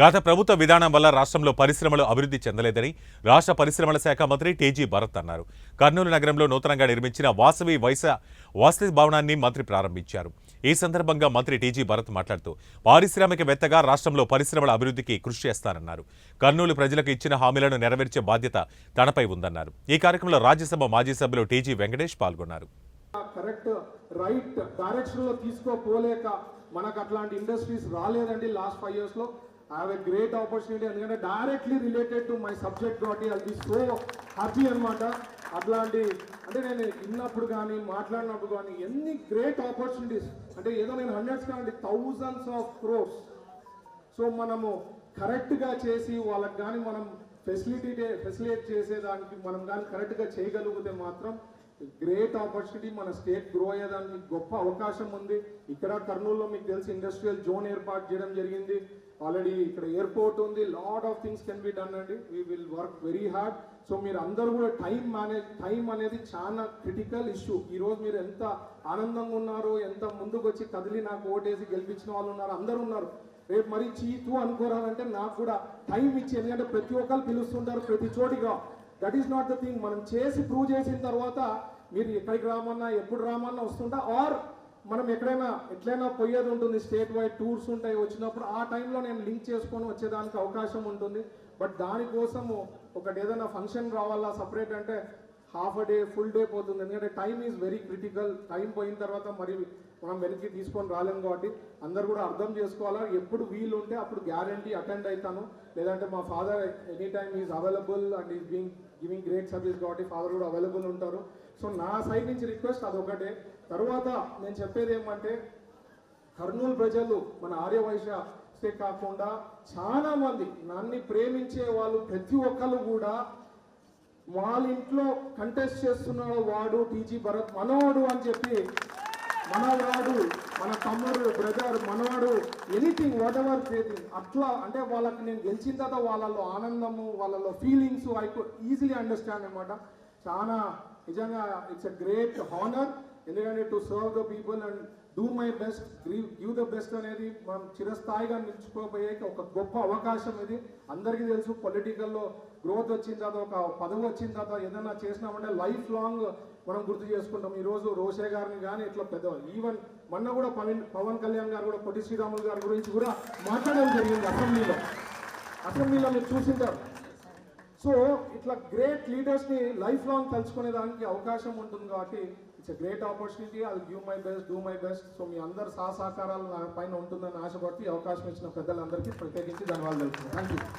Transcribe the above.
గత ప్రభుత్వ విధానం వల్ల రాష్ట్రంలో పరిశ్రమలు అభివృద్ధి చెందలేదని రాష్ట్ర పరిశ్రమల శాఖ మంత్రి టీజీ భరత్ అన్నారు. కర్నూలు నగరంలో నూతనంగా నిర్మించిన వాసవి వైస వాసవి భవనాన్ని మంత్రి ప్రారంభించారు. ఈ సందర్భంగా మంత్రి టీజీ భరత్ మాట్లాడుతూ పారిశ్రామికవేత్తగా రాష్ట్రంలో పరిశ్రమల అభివృద్ధికి కృషి చేస్తానన్నారు. కర్నూలు ప్రజలకు ఇచ్చిన హామీలను నెరవేర్చే బాధ్యత తనపై ఉందన్నారు. ఈ కార్యక్రమంలో రాజ్యసభ మాజీ సభ్యులు టీజీ వెంకటేష్ పాల్గొన్నారు. కరెక్ట్ రైట్ తీసుకోపోలేక మనకు అట్లాంటి ఇండస్ట్రీస్ రాలేదండి last five years have a great opportunity ఎందుకంటే directly related to my subject కాబట్టి అది సో హ్యాపీ అనమాట అట్లాంటి అంటే నేను విన్నప్పుడు కానీ మాట్లాడినప్పుడు కానీ ఎన్ని గ్రేట్ ఆపర్చునిటీస్ అంటే ఏదో నేను హండ్రెడ్స్ కానీ థౌజండ్స్ ఆఫ్ క్రోర్స్ సో మనము కరెక్ట్గా చేసి వాళ్ళకి కానీ మనం ఫెసిలిటీ ఫెసిలిటేట్ చేసేదానికి మనం కానీ కరెక్ట్గా చేయగలిగితే మాత్రం గ్రేట్ ఆపర్చునిటీ మన స్టేట్ గ్రో అయ్యేదానికి గొప్ప అవకాశం ఉంది. ఇక్కడ కర్నూలులో మీకు తెలిసి ఇండస్ట్రియల్ జోన్ ఏర్పాటు చేయడం జరిగింది. ఆల్రెడీ ఇక్కడ ఎయిర్పోర్ట్ ఉంది lot of things can be done అండి. We will work very hard so మీరు అందరూ కూడా టైం మేనేజ్ టైం అనేది చాలా క్రిటికల్ ఇష్యూ. ఈ రోజు మీరు ఎంత ఆనందంగా ఉన్నారు ఎంత ముందుకు వచ్చి కదిలి నాకు ఓటేసి గెలిపించిన వాళ్ళు ఉన్నారు అందరూ ఉన్నారు. రేపు మరి చీతు అనుకోరాలంటే నాకు కూడా టైం ఇచ్చి ఎందుకంటే ప్రతి ఒక్కరు పిలుస్తుంటారు ప్రతి చోటిగా. That is not the thing మనం చేసి ప్రూవ్ చేసిన తర్వాత మీరు ఎక్కడికి రామన్నా ఎప్పుడు రామన్నా వస్తుంటా ఆర్ మనం ఎక్కడైనా ఎట్లయినా పోయేది ఉంటుంది స్టేట్ వైడ్ టూర్స్ ఉంటాయి వచ్చినప్పుడు ఆ టైంలో నేను లింక్ చేసుకొని వచ్చేదానికి అవకాశం ఉంటుంది. బట్ దానికోసము ఒకటి ఏదైనా ఫంక్షన్ రావాలా సపరేట్ అంటే half a day full day పోతుంది. ఎందుకంటే time is very critical time పోయిన తర్వాత మరి మనం వెనక్కి తీసుకొని రాలేము కాబట్టి అందరు కూడా అర్థం చేసుకోవాలా. ఎప్పుడు వీలు ఉంటే అప్పుడు గ్యారంటీ అటెండ్ అవుతాను లేదంటే మా father any time is available and is being giving great service కాబట్టి ఫాదర్ కూడా అవైలబుల్ ఉంటారు. సో నా సైడ్ నుంచి రిక్వెస్ట్ అదొకటే తర్వాత నేను చెప్పేది ఏమంటే కర్నూలు ప్రజలు మన ఆర్యవైశ్య స్టే కాకుండా చాలా మంది నన్ను ప్రేమించే వాళ్ళు ప్రతి ఒక్కరు కూడా వాళ్ళ ఇంట్లో కంటెస్ట్ చేస్తున్నాడు వాడు టీజీ భరత్ మనవాడు అని చెప్పి మనవాడు మన తమ్ముడు బ్రదర్ మనవాడు ఎనీథింగ్ వాట్ ఎవర్ అట్లా అంటే వాళ్ళకి నేను గెలిచిన తర్వాత వాళ్ళలో ఆనందము వాళ్ళలో feelings I could easily understand అనమాట చాలా నిజంగా ఇట్స్ ఎ గ్రేట్ హానర్ ఎందుకంటే to serve the people and do my best give the best అనేది మనం చిరస్థాయిగా నిలుచుకోబోయే ఒక గొప్ప అవకాశం ఇది. అందరికీ తెలుసు పొలిటికల్లో గ్రోత్ వచ్చిన తర్వాత ఒక పదవి వచ్చిన తర్వాత ఏదైనా చేసినామంటే లైఫ్ లాంగ్ మనం గుర్తు చేసుకుంటాం. ఈరోజు రోషే గారిని కానీ ఇట్లా పెద్ద ఈవెన్ మొన్న కూడా పవన్ పవన్ కళ్యాణ్ గారు కూడా పొట్టి శ్రీరాములు గారి గురించి కూడా మాట్లాడడం జరిగింది అసెంబ్లీలో. అసెంబ్లీలో మీరు చూసింటారు. సో ఇట్లా గ్రేట్ లీడర్స్ని లైఫ్ లాంగ్ తలుచుకునే దానికి అవకాశం ఉంటుంది కాబట్టి ఇట్స్ ఎ గ్రేట్ ఆపర్చునిటీ అది give my best do my best so మీ అందరు సహసహకారాలు నా పైన ఉంటుందని ఆశపడుతూ ఈ అవకాశం ఇచ్చిన పెద్దలందరికీ ప్రత్యేకించి ధన్యవాదాలు తెలుపుతున్నాను. Thank you